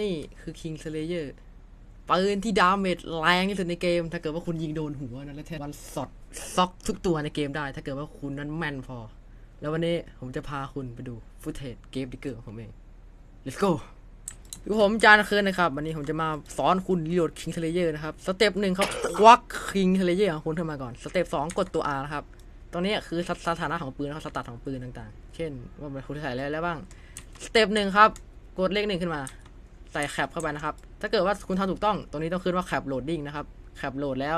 นี่คือ King Slayer ปืนที่ดาเมจแรงที่สุดในเกม ถ้าเกิดว่าคุณยิงโดนหัวนะแล้วแทนวันสอดซอกทุกตัวในเกมได้ ถ้าเกิดว่าคุณนั้นแม่นพอ แล้ววันนี้ผมจะพาคุณไปดูฟุตเทจเกมดิเกอร์ของผมเอง let's go อยู่ผมจานเคิร์นนะครับ วันนี้ผมจะมาสอนคุณรีโหลด King Slayer นะครับ สเต็ปหนึ่งครับควัก King Slayer ของคุณขึ้นมาก่อน สเต็ปสองกดตัว R นะครับ ตรงนี้คือสถานะของปืนนะครับสตัดของปืนต่างๆ เช่นว่ามันคุณใส่อะไรแล้วบ้าง สเต็ปหนึ่งครับ กดเลขหนึ่งขึ้นมา ใส่แคปเข้าไปนะครับ ถ้าเกิดว่าคุณทำถูกต้อง ตรงนี้ต้องขึ้นว่าแคปโหลดดิ้งนะครับ แคปโหลดแล้ว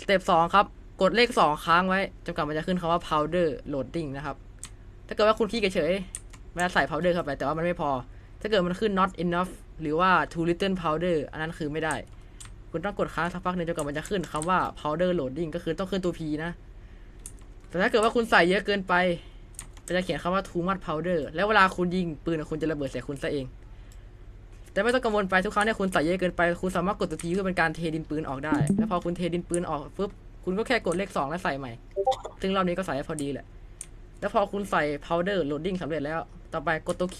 สเต็ปสองครับ กดเลขสองค้างไว้จนกว่ามันจะขึ้นคำว่า powder loading นะครับ ถ้าเกิดว่าคุณขี้เฉยไม่ได้ใส่ powder เข้าไป แต่ว่ามันไม่พอ ถ้าเกิดมันขึ้น not enough หรือว่า too little powder อันนั้นคือไม่ได้ คุณต้องกดค้างสักพักหนึงจนกว่ามันจะขึ้นคำว่า powder loading ก็คือต้องขึ้นตัว P นะ แต่ถ้าเกิดว่าคุณใส่เยอะเกินไปมันจะเขียนคำว่า too much powder แล้วเวลาคุณยิงปืนอะคุณจะระเบิดใส่คุณซะเอง แต่ไม่ต้องกังวลไปทุกครั้งเนี่ยคุณใส่เยอะเกินไป คุณสามารถกดตัวทีเพื่อเป็นการเทดินปืนออกได้ แล้วพอคุณเทดินปืนออกปุ๊บคุณก็แค่กดเลขสองแล้วใส่ใหม่ ซึ่งรอบนี้ก็ใส่ให้พอดีแหละ แล้วพอคุณใส่ powder loading สำเร็จแล้ว ต่อไปกดตัว Q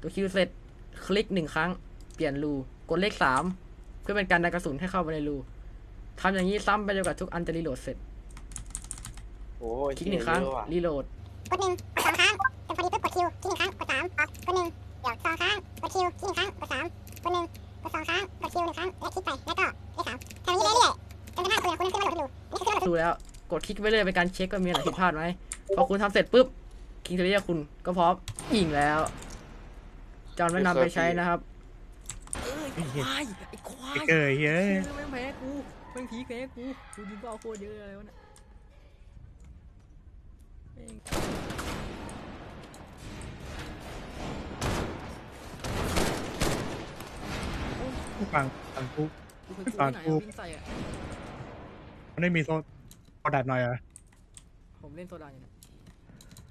ตัว Q เสร็จคลิกหนึ่งครั้ง เปลี่ยนรูกดเลขสามเพื่อเป็นการดันกระสุนให้เข้าไปในรูทำอย่างนี้ซ้ำไปจนกว่าทุกอันจะรีโหลดเสร็จโอ้ยคลิกหนึ่งครั้งเยอะว่ะรีโหลดกดหนึ่งกดสองครั้งจนพอดีปุ๊บกดคิวคลิกหนึ่งครั้งกดสามออกกดหนึ่งเดี๋ยวสองครั้งกดคิวคลิกหนึ่งครั้งกดสามกดหนึ่งกดสองครั้งกดคิวหนึ่งครั้งและคลิกไปแล้วก็เลขสามทำอย่างนี้เรื่อยๆจนกระทั่งปืนคุณขึ้นมาโหลดให้ดูนี่คือขึ้นมาโหลดดูแล้วกดคลิกไปเรื่อยเป็นการเช็คว่ามีอะไรผิดพลาดไหมพอคุณทำเสร็จปุ๊บคิงเทเรียคุณก็พร้อมยิงแล้วจอนไม่นำไปใช้นะครับเอ้ยไอ้ควายไอ้ควายเกยเฮ้ยแม่งแพ้กูแม่งผีแพ้กูกูยิงก็เอาโคตรเยอะเลยวะเนี่ย ฟังฟังกูกูเคยกูตอนที่ไหนกูอะวิ่งใส่อะมันได้มีโซนกระดาษหน่อยเหรอผมเล่นโซดาอยู่เนะ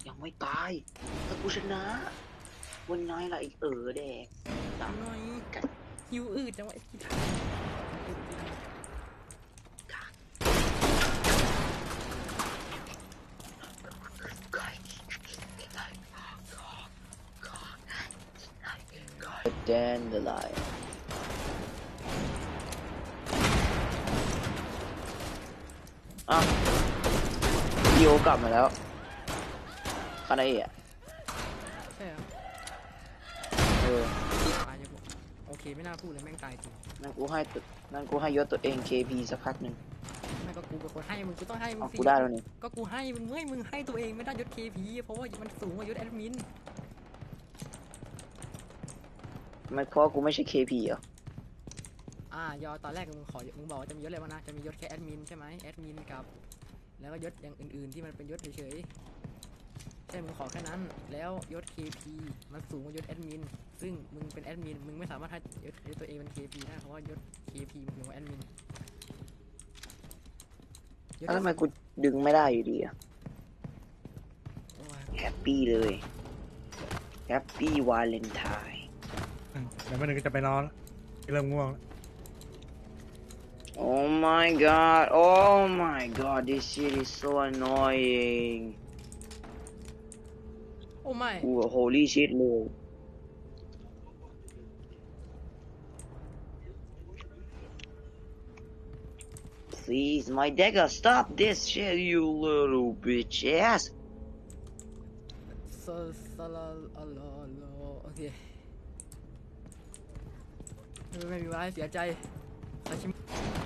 ยังไม่ตาย ถ้ากูชนะ วันน้อยละอีกเออแดกตามหน่อยฮิวอืดจังวะไอ้ที่ทำแดนเดลายอ้า โอกลับมาแล้วคานาเอะใช่เหรอเออ ตายยังบอกโอเคไม่น่าพูดเลยแม่งตายจริงนั่นกูให้ตัวนั่นกูให้ยศตัวเอง KP สักพักหนึ่งไม่ก็กูเป็นคนให้มึงกูต้องให้มึงเอาสิกูได้แล้วนี่ก็กูให้มึงให้มึงให้ตัวเองไม่ได้ยศ KP เพราะว่ามันสูงกว่ายศแอดมินไม่เพราะว่ากูไม่ใช่ KP เหรออ่ายอตอนแรกมึงขอมึงบอกว่าจะมียศอะไรบ้างนะจะมียศแค่แอดมินใช่ไหมแอดมินกับ แล้วก็ยศอย่างอื่นๆที่มันเป็นยศเฉยๆใช่มึงขอแค่นั้น แล้วยศ KP มันสูงกว่ายศแอดมิน ซึ่งมึงเป็นแอดมิน มึงไม่สามารถให้ยศยศตัวเองเป็น KP ได้ เพราะว่ายศ KP มันสูงกว่าแอดมินยศแล้วทำไมกูดึงไม่ได้อยู่ดีอะโอ้ยแฮปปี้เลยแฮปปี้วาเลนไทน์ อืมเดี๋ยวมันงก็จะไปนอนแล้วเริ่มง่วงแล้ว Oh my god Oh my god this shit is so annoying โอ้ไม่กู holy shit เลย Please my dagger stop this shit you little bitch ass ซาซาลาลาลาลาโอเคไม่ไม่มีไว้เสียใจซาชิมิ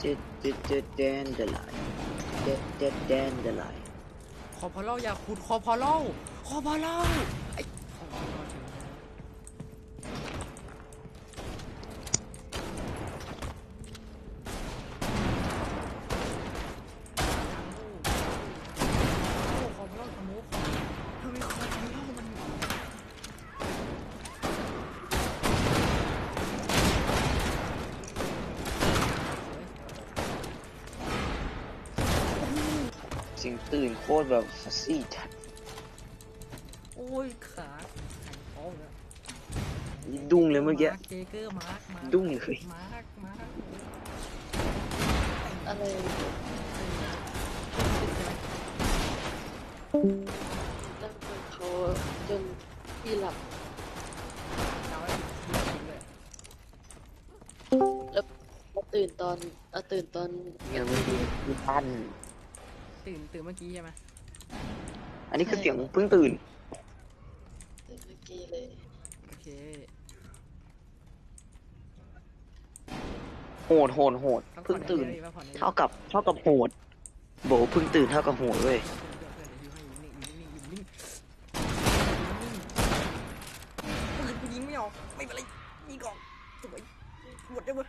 เดนเดลไลเดนเดนเดลไลขอพอเล่าอย่าขุดขอพอเล่าขอพอเล่า เสียงตื่นโคตรแบบฟัสซี่ทัดโอ้ยขาแข็งท้องเลยดุ้งเลยเมื่อกี้าร์คเจเกอร์มาร์คมาร์คดุ้งเลย มาร์คมาร์คอะไรนั่งจนเขาจนพี่หลับ เอาไว้จริงเลยตื่นตอนเอาตื่นตอนยังไม่ดีมีปั้น ตื่นตื่นเมื่อกี้ใช่ไหมอันนี้คือเสียงเพิ่งตื่น ตื่นเมื่อกี้เลย โอเคโหดโหดโหดพักผ่เพิ่องนตื่นเยอะๆพักผ่อนเยอะๆเท่ากับเท่ากับโหด โบเพิ่งตื่นเท่ากับโหดเว้ยเพื่อนเพื่อนเดี๋ยวฮิวให้อยู่นิ่งๆอยู่นิ่งๆอยู่นิ่งๆปืนกูยิงไม่ออกไม่เป็นไรยิงออกสวยหมดได้ปะ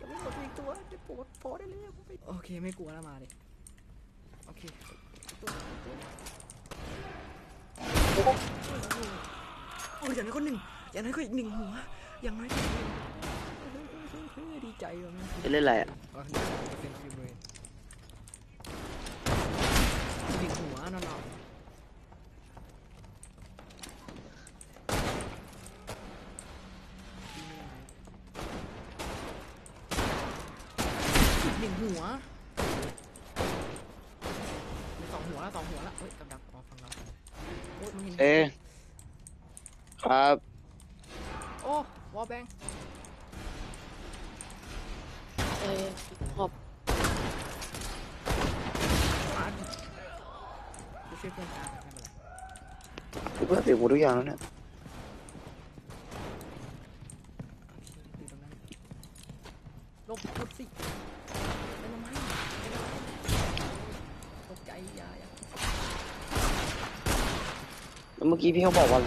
ยังไม่หมดอีกตัวจะปวดพอได้เลยโอเคไม่กลัวแล้วมาดิ โอเคโอ้ยอย่างน้อยก็หนึ่งอย่างน้อยก็อีกหนึ่งหัวอย่างน้อยก็อีกหนึ่งดีใจว่ะแม่งจะเล่นอะไรอะอ๋อเดี๋ยวเป็นฟิวเบรนดึงหัวนอนอีกหนึ่งหัวมีส องหัวแล้วสองหัวแล้วเฮ้ยกำลังอ๋อฟังเราโอ้ยมึงเห็นเอ๊ะครับโอ้วอลแบงเออหอบมาดิกูช่วยเพื่อนกันไม่เป็นไรเพื่อนเสียงหมดทุกอย่างแล้วเนี่ย มื่อกี้พี่เขาบอกว่า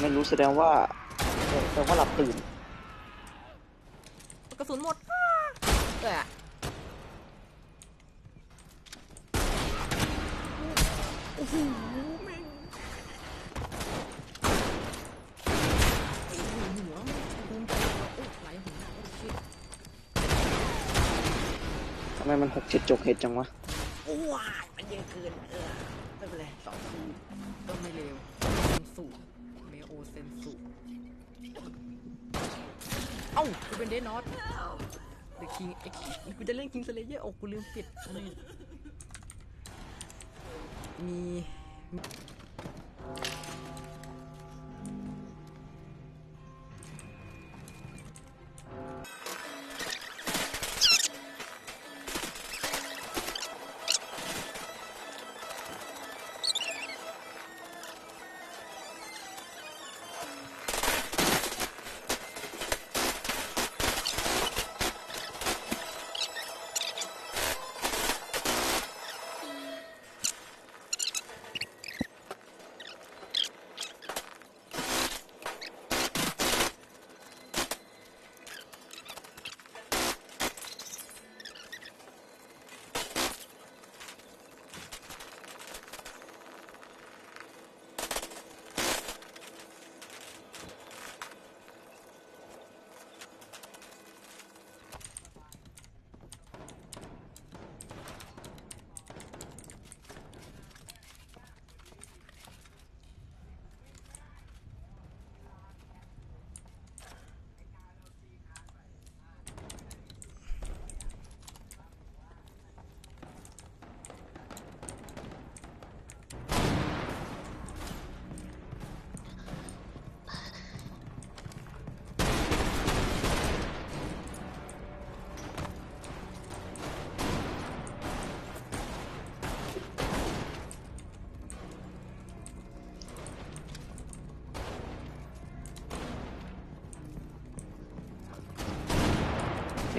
ไม่รู้แสดงว่าแสดงว่าหลับตื่น กระสุนหมดอ้าเออโอ้โหแม่งไอ้หัวแม่งภูมิใจว่ะโอ้ไหลหัวโอ้ชิต ทำ ไมมันหกเจ็ดจกเห็ดจังวะว้ายมันเยอะเกินเออไม่เป็นไรสองคู่ก็ไม่เร็วเซนสุเมโอเซนสุเอ้ากูเป็นเดนนอตเดอะคิงเอ็กกูจะเล่นคิงสเลเยอร์โอ้กูลืมปิดนี่มี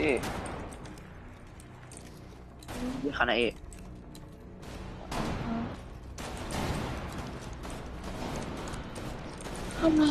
เอ๊ะยี่คานาเอะทำไม